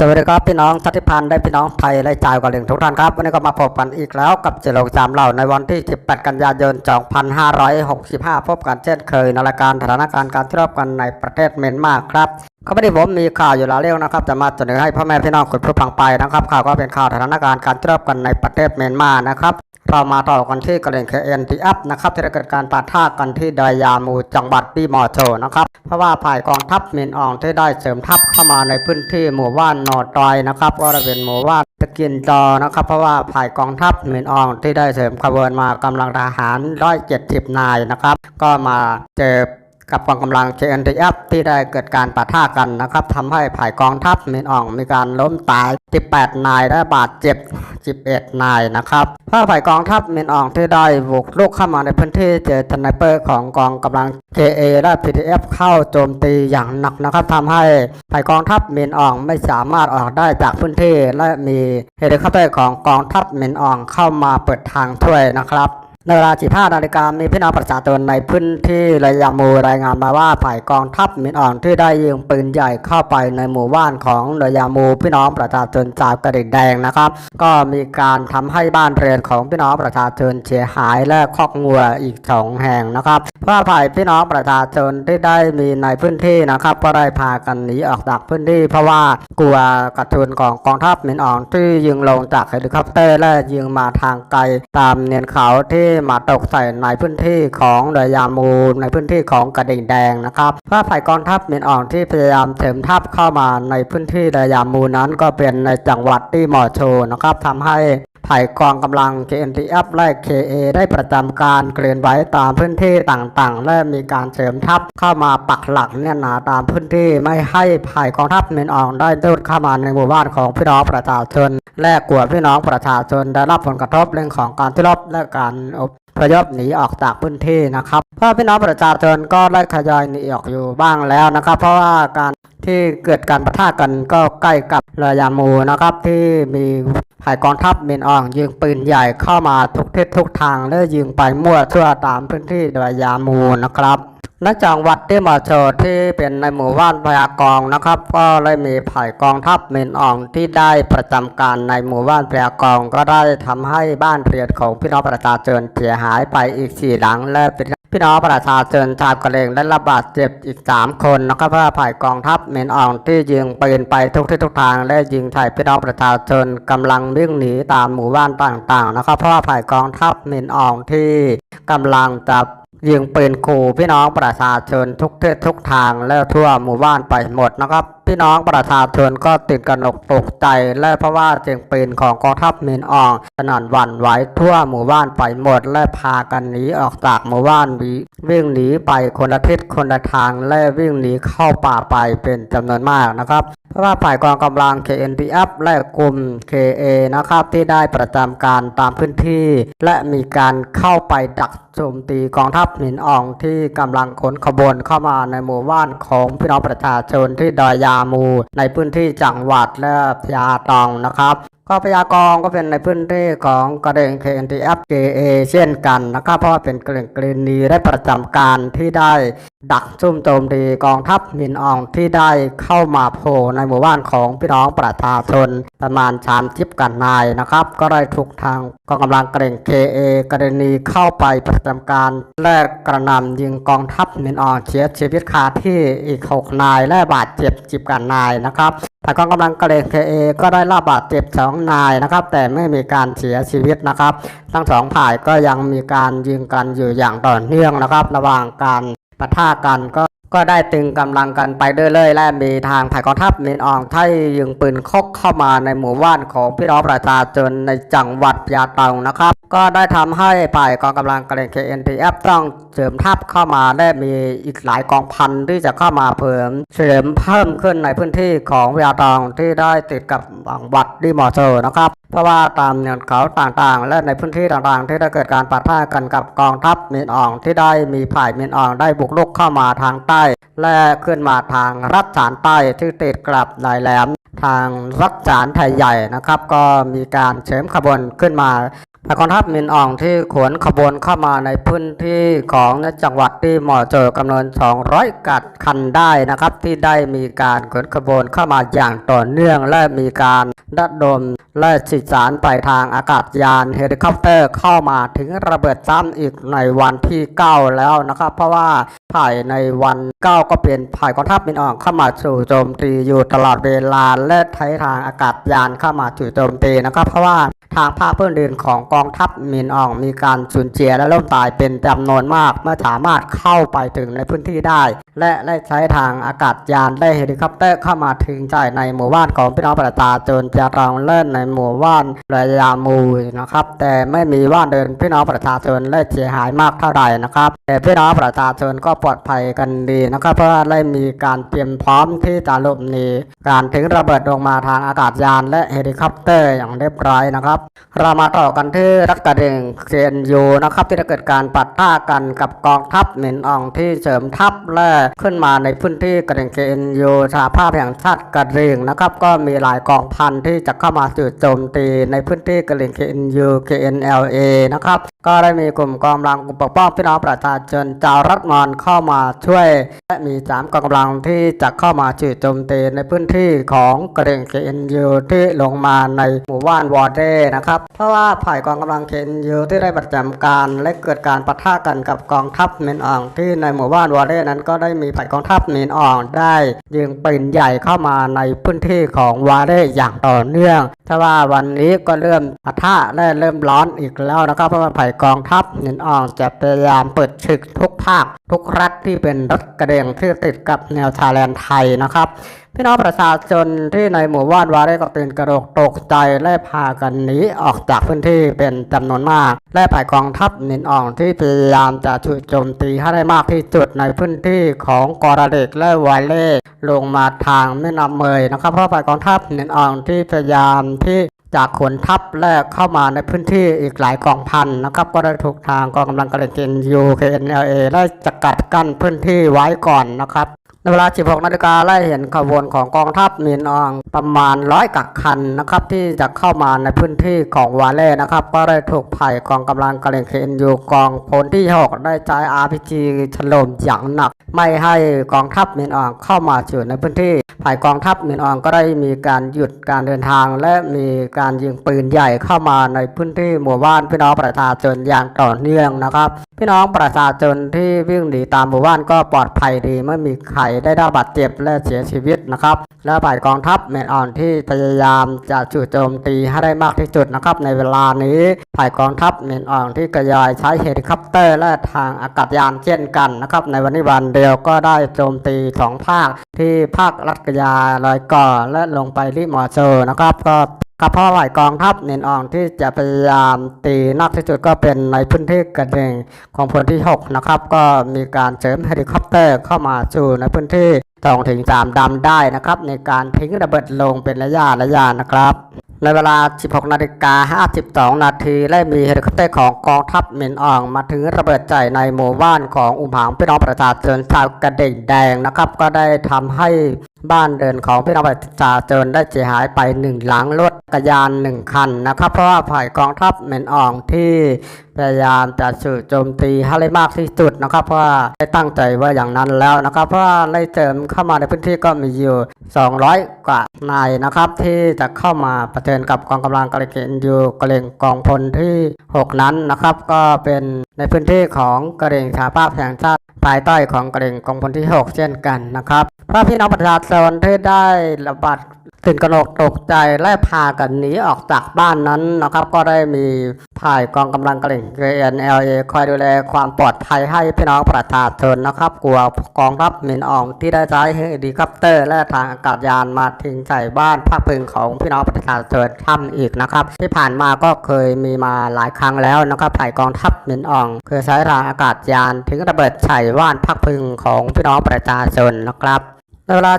สวัสดีครับพี่น้องสัติพันธ์ได้พี่น้องไทยและจ่ายกับเหนึ่งทุกท่านครับวันนี้ก็มาพบกันอีกแล้วกับเจริญสามเหล่าในวันที่ 18 กันยายน 2565 พบกันเช่นเคยในรายการสถานการณ์การที่รอบกันในประเทศเมียนมาครับ ก็ไม่ได้ผมมีข่าวอยู่แล้วเรื่องนะครับจะมาเสนอให้พ่อแม่พี่น้องคุณผู้ฟังไปนะครับข่าวก็เป็นข่าวสถานการณ์การที่รอบกันในประเทศเมียนมานะครับเรามาต่อกันที่กรณีเคเอ็นทีอัพนะครับที่ได้เกิดการปะทะกันที่ดอยยามูจังหวัดปีมอโชนะครับเพราะว่าฝ่ายกองทัพเมินอองที่ได้เสริมทัพเข้ามาในพื้นที่หมู่บ้านนอดอยนะครับก็จะเป็นหมู่บ้านตะกินจอนะครับเพราะว่าฝ่ายกองทัพเมินอองที่ได้เสริมขบวนมากำลังทหารร้อยเจ็ดสิบนายนะครับก็มาเจอ กับกองกำลัง JNTF ที่ได้เกิดการปะทะกันนะครับทำให้ฝ่ายกองทัพมินอ่องมีการล้มตาย 18 นายและบาดเจ็บ 11 นายนะครับเพราะฝ่ายกองทัพมินอ่องที่ได้บุกรุกเข้ามาในพื้นที่เจอสไนเปอร์ของกองกำลัง KA และ PDF เข้าโจมตีอย่างหนักนะครับทำให้ฝ่ายกองทัพมินอ่องไม่สามารถออกได้จากพื้นที่และมีเฮลิคอปเตอร์ของกองทัพมินอ่องเข้ามาเปิดทางช่วยนะครับ ในเวลา 15 นาฬิกามีพี่น้องประชาชนในพื้นที่ระยำมูรายงานมาว่าฝ่ายกองทัพมินอ่อนที่ได้ยิงปืนใหญ่เข้าไปในหมู่บ้านของระยำมูพี่น้องประชาชนจากกระดิ่งแดงนะครับ ก็มีการทำให้บ้านเรือนของพี่น้องประชาชนเสียหายและคอกงัวอีกสองแห่งนะครับเพราะฝ่ายพี่น้องประชาชนที่ได้มีในพื้นที่นะครับก็ได้พากันหนีออกจากพื้นที่ เพราะว่ากลัวกระทุนของกองทัพมินอ่อนที่ยิงลงจากเฮลิคอปเตอร์และยิงมาทางไกลตามเนินเขาที่มาตกใส่ในพื้นที่ของเดอยามูในพื้นที่ของกระดิ่งแดงนะครับเพราะฝ่ายกองทัพเมียนอ่อนที่พยายามเสริมทัพเข้ามาในพื้นที่เดอยามูนั้นก็เป็นในจังหวัดที่หมอโชนะครับทำให้ ฝ่ายกองกำลัง KNTF และ KA ได้ประจำการเกลื่อนไว้ตามพื้นที่ต่างๆ และมีการเสริมทัพเข้ามาปักหลักเนี่ยหนาตามพื้นที่ไม่ให้ฝ่ายกองทัพเมนอองได้ดูดเข้ามาในหมู่บ้านของพี่น้องประชาชน และกลัวพี่น้องประชาชนได้รับผลกระทบเรื่องของการที่รบและการอพยพหนีออกจากพื้นที่นะครับเพราะพี่น้องประชาชนก็ได้ทยอยหนีออกอยู่บ้างแล้วนะครับ เพราะว่าการที่เกิดการปะทะกันก็ใกล้กับรือยามูนะครับที่มี ฝ่ายกองทัพเมนอ่องยิงปืนใหญ่เข้ามาทุกทิศทุกทางและยิงไปมั่วทั่วตามพื้นที่เรือยามูนะครับและจังหวัดที่มาโชว์ที่เป็นในหมู่บ้านพยากองนะครับ ก็เลยมีฝ่ายกองทัพเมนอ่องที่ได้ประจำการในหมู่บ้านพยากองก็ได้ทำให้บ้านเรือนของพี่น้องประชาชนเสียหายไปอีกสี่หลังและเป็น พี่น้องประชาชนชาวกะเหรี่ยงได้รับบาดเจ็บอีก 3 คนนะครับเพราะว่าฝ่ายกองทัพเมนอองที่ยิงปืนไปทุกทิศทุกทาง และยิงใส่พี่น้องประชาชนกำลังวิ่งหนีตามหมู่บ้านต่างๆนะครับเพราะว่าฝ่ายกองทัพเมนอองที่กำลังจะยิงปืนขู่พี่น้องประชาชนทุกทิศทุกทางและทั่วหมู่บ้านไปหมดนะครับ พี่น้องประชาชนก็ติดกันอกตกใจ และเพราะว่าเสียงปืนของกองทัพเมนอองสนั่นหวั่นไหวทั่วหมู่บ้านไปหมด และพากันหนีออกจากหมู่บ้านวิวิ่งหนีไปคนละทิศคนละทางและวิ่งหนีเข้าป่าไปเป็นจำนวนมากนะครับเพราะว่าฝ่ายกองกำลัง KNTF และกลุ่ม KA นะครับที่ได้ประจำการตามพื้นที่ และมีการเข้าไปดักโจมตีกองทัพหมินอ่องที่กำลังขนขบวนเข้ามาในหมู่บ้านของพี่น้องประชาชนที่ดอยยามู ในพื้นที่จังหวัดและพยาตองนะครับ ก็พยากรณ์ก็เป็นในพื้นที่ของกระเดง KNTF KA เช่นกันนะครับเพราะว่าเป็นกลุ่มกรณีได้ประจำการที่ได้ดักซุ่มโจมตีกองทัพมินอองที่ได้เข้ามาโผล่ในหมู่บ้านของพี่น้องประชาชนประมาณชามจิบกันนายนะครับ ก็ได้ถูกทางกองกำลังกระเดง KA กรณีเข้าไปประจำการและกระนำยิงกองทัพมินอองเสียชีวิตคาที่อีก6นายและบาดเจ็บจิบกันนายนะครับฝ่กองกำลังกระเลงเคเอก็ได้รับบาดเจ็บสองนายนะครับ แต่ไม่มีการเสียชีวิตนะครับ ทั้งสองฝ่ายก็ยังมีการยิงกันอยู่อย่างต่อเนื่องนะครับ ระหว่างการปะทะกันก็ก็ได้ตึงกำลังกันไปเรื่อยๆและมีทางผ่ายกองทัพเมนอองไทยยิงปืนคกเข้ามาในหมู่บ้านของพี่น้องประชาชนในจังหวัดยาเตานะครับก็ได้ทำให้ฝ่ายกองกำลังกระเลง KNTF ต้องเสริมทัพเข้ามาและมีอีกหลายกองพันที่จะเข้ามาเพิ่มเสริมเพิ่มขึ้นในพื้นที่ของเวียาตองที่ได้ติดกับจังวัดดิมอร์โซนะครับ เพราะว่าตามเนินเขาต่างๆ และในพื้นที่ต่างๆ ที่ได้เกิดการปะทะกันกับกองทัพมียนอองที่ได้มีฝ่ายมียนอองได้บุกรุกเข้ามาทางใต้ และขึ้นมาทางรัฐฉานใต้ที่ติดกับนายแหลมทางรัฐฉานไทยใหญ่นะครับ ก็มีการเสริมขบวนขึ้นมา กองทัพมินอ่องที่ขวนขบวนเข้ามาในพื้นที่ของจังหวัดที่เหมาะเจอกำนวน 200 กัดคันได้นะครับ ที่ได้มีการขวนขบวนเข้ามาอย่างต่อเนื่องและมีการดัดดม และสื่อสารไปทางอากาศยานเฮลิคอปเตอร์เข้ามาถึงระเบิดซ้ำอีกในวันที่ 9 แล้วนะครับ เพราะว่าภายในวัน 9 ก็เป็นภายกองทัพมินอ่องเข้ามาสู่โจมตีอยู่ตลอดเวลาและใช้ทางอากาศยานเข้ามาจู่โจมตีนะครับ เพราะว่าทางภาคพื้นดินของกองทัพมินอ่องมีการสูญเสียและล้มตายเป็นจำนวนมากเมื่อสามารถเข้าไปถึงในพื้นที่ได้ และได้ใช้ทางอากาศยานได้เฮลิคอปเตอร์เข้ามาถึงใจในหมู่บ้านของพี่น้องประชาชนจะรองเล่นในหมู่บ้านระยามูนะครับ แต่ไม่มีบ้านเดินพี่น้องประชาชนและเสียหายมากเท่าไหร่นะครับ แต่พี่น้องประชาชนก็ปลอดภัยกันดีนะครับ เพราะได้มีการเตรียมพร้อมที่จะหลบหนีการถึงระเบิดลงมาทางอากาศยานและเฮลิคอปเตอร์อย่างเรียบร้อยนะครับ เรามาต่อกันที่รัฐกระเดงเซนยูนะครับ ที่ได้เกิดการปัดท่ากันกับกองทัพเหมินอองที่เสริมทัพและขึ้นมาในพื้นที่กระเดงเซนยูสหภาพแห่งชาติกระเดงนะครับ ก็มีหลายกองพันที่จะเข้ามาจู่โจมตีในพื้นที่กระเดงเซียนยู KNLA นะครับ ก็ได้มีกลุ่มกองกำลังกลุ่มปกป้องพี่น้องประชาชนชาวรัฐมอนเข้ามาช่วย และมีสามกองกำลังที่จะเข้ามาจู่โจมตีในพื้นที่ของกระเดง KNU ที่ลงมาในหมู่บ้านวอร์เดนะครับ เพราะว่าฝ่ายกองกำลัง KNU ที่ได้ประจำการ และเกิดการปะทะกันกับกองทัพเมนอ่องที่ในหมู่บ้านวอร์เดนั้นก็ได้มีฝ่ายกองทัพเมนอ่องได้ยิงปืนใหญ่เข้ามาในพื้นที่ของวอร์เดอย่างต่อเนื่องถ้าว่าวันนี้ก็เริ่มปะทะและเริ่มร้อนอีกแล้วนะครับเพราะว่าฝ่ายกองทัพเมนอ่องจะพยายามเปิดฉึกทุกภาค ทุกรัฐที่เป็นรัฐกระเดงที่ติดกับแนวชายแดนไทยนะครับ พี่น้องประชาชนที่ในหมู่บ้านวาเรก็ตื่นกระโดกตกใจและพากันหนีออกจากพื้นที่เป็นจำนวนมาก และฝ่ายกองทัพนินอ่องที่พยายามจะช่วยโจมตีให้ได้มากที่สุดในพื้นที่ของกอราเดกและวายเล่ลงมาทางแม่น้ำเมยนะครับ เพราะฝ่ายกองทัพนินอ่องที่พยายามที่จากขนทัพแรกเข้ามาในพื้นที่อีกหลายกองพันนะครับ ก็ได้ถูกทางกองกำลังกระเด็นยูเคเอ็นเอได้จะกัดกั้นพื้นที่ไว้ก่อนนะครับ ในเวลา 16 นาฬิกาไล่เห็นขบวนของกองทัพมีนอองประมาณร้อยกักคันนะครับที่จะเข้ามาในพื้นที่ของวาเล่นะครับก็ได้ถูกไผ่กองกำลังกระเลงเคนยูกองพลที่ 6 ได้ใช้ RPG ถล่มอย่างหนัก ไม่ให้กองทัพมีนอองเข้ามาอยู่ในพื้นที่ ฝ่ายกองทัพมีนอองก็ได้มีการหยุดการเดินทาง และมีการยิงปืนใหญ่เข้ามาในพื้นที่หมู่บ้านพี่น้องประชาชนอย่างต่อเนื่องนะครับ พี่น้องประชาชนที่วิ่งหนีตามหมู่บ้านก็ปลอดภัยดีไม่มีใครได้รับบาดเจ็บและเสียชีวิตนะครับ และฝ่ายกองทัพเมนอ่อนที่พยายามจะจู่โจมตีให้ได้มากที่สุดนะครับในเวลานี้ฝ่ายกองทัพเมนอ่อนที่กระจายใช้เฮลิคอปเตอร์และทางอากาศยานเช่นกันนะครับในวันนี้วันเดียวก็ได้โจมตีสองภาคที่ภาครัฐกระยาลอยก่อและลงไปที่มอโซนะครับก็ครับพราะฝ่ายกองทัพเนนอองที่จะพยายามตีนักที่สุดก็เป็นในพื้นที่กระเดงของพลที่ 6 นะครับ ก็มีการเสริมเฮลิคอปเตอร์เข้ามาสู่ในพื้นที่ สองถึงสามดำได้นะครับ ในการทิ้งระเบิดลงเป็นระยะระยะนะครับ ในเวลา 16นาฬิกา52 นาทีได้มีเฮลิคอปเตอร์ของกองทัพเมนออง มาถึงระเบิดใจในหมู่บ้านของอุมหางพี่น้องประชาชนชาวกระเด่งแดงนะครับ ก็ได้ทำให้บ้านเดินของพี่น้องประชาชนได้เสียหายไปหนึ่งหลังรถจักรยานหนึ่งคันนะครับ เพราะว่าฝ่ายกองทัพเหม็นอ่องที่พยายามจะสู่โจมตีให้ได้มากที่สุดนะครับ เพราะว่าได้ตั้งใจว่าอย่างนั้นแล้วนะครับ เพราะว่าได้เติมเข้ามาในพื้นที่ก็มีอยู่ 200 กว่านายนะครับ ที่จะเข้ามาปะเทนกับกองกำลังกระเกนยูกระเลงกองพลที่ 6 นั้นนะครับ ก็เป็นในพื้นที่ของกระเลงสาภาพแห่งชาติ ภายใต้ของกระเลงกองพลที่ 6 เช่นกันนะครับเพราะพี่น้องประชาชนที่ได้ระบาดตื่นกระหนกตกใจและพากันหนีออกจากบ้านนั้นนะครับ ก็ได้มีผ่ายกองกำลังกระเหล่ง KNLA คอยดูแลความปลอดภัยให้พี่น้องประชาชนนะครับ กลัวกองทัพหมินอ่องที่ได้ใช้เฮลิคอปเตอร์ และทางอากาศยานมาทิ้งใส่บ้านพักพิงของพี่น้องประชาชนทำอีกนะครับ ที่ผ่านมาก็เคยมีมาหลายครั้งแล้วนะครับผ่ายกองทัพหมินอ่องเคยใช้ทางอากาศยานถึงระเบิดใส่บ้านพักพิงของพี่น้องประชาชนนะครับในเวลา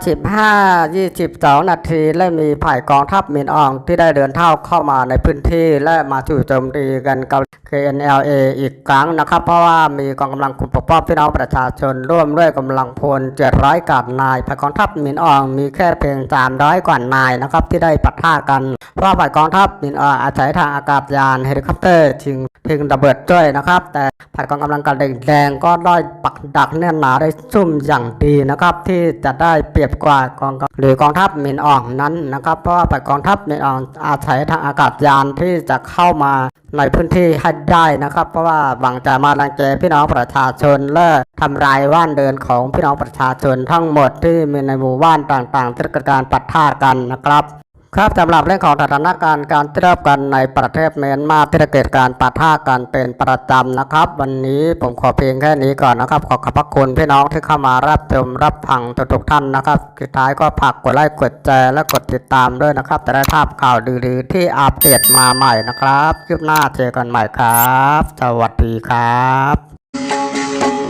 15 22 นาทีและมีฝ่ายกองทัพมินอองที่ได้เดินเท่าเข้ามาในพื้นที่และมาจู่โจมตีกันกับ KNLA อีกครั้งนะครับ เพราะว่ามีกองกำลังคุมปกป้องพี่น้องประชาชนร่วมด้วยกำลังพล 700กาดนายฝ่ายกองทัพมินอองมีแค่เพียง 300กว่านายนะครับที่ได้ปะทะกันเพราะฝ่ายกองทัพมินอองอาศัยทางอากาศยานเฮลิคอปเตอร์ชิงทิ้งระเบิดด้วยนะครับ แต่ฝ่ายกองกำลังกรเด็งแดงก็ได้ปักดักแน่นหนาได้ซุ่มอย่างดีนะครับ ที่จะได้เปรียบกว่ากองหรือกองทัพมินอองนั้นนะครับ เพราะว่าฝ่ายกองทัพมินอองอาศัยทางอากาศยานที่จะเข้ามาในพื้นที่ให้ได้นะครับ เพราะว่าหวังจะมาลังแกพี่น้องประชาชนและทำลายว่านเดินของพี่น้องประชาชนทั้งหมดที่มีในหมู่บ้านต่างๆที่เกิดการปะทะกันนะครับ ครับสำหรับเรื่องของสถานการณ์การเทียบกันในประเทศเมียนมาที่เกิดการปะทะกันเป็นประจำนะครับ วันนี้ผมขอเพียงแค่นี้ก่อนนะครับ ขอขอบพระคุณพี่น้องที่เข้ามารับชมรับฟังทุกท่านนะครับสุดท้ายก็ฝากกดไลค์กดแชร์และกดติดตามด้วยนะครับจะได้ภาพข่าวดีๆที่อัปเดตมาใหม่นะครับคลิปหน้าเจอกันใหม่ครับ สวัสดีครับ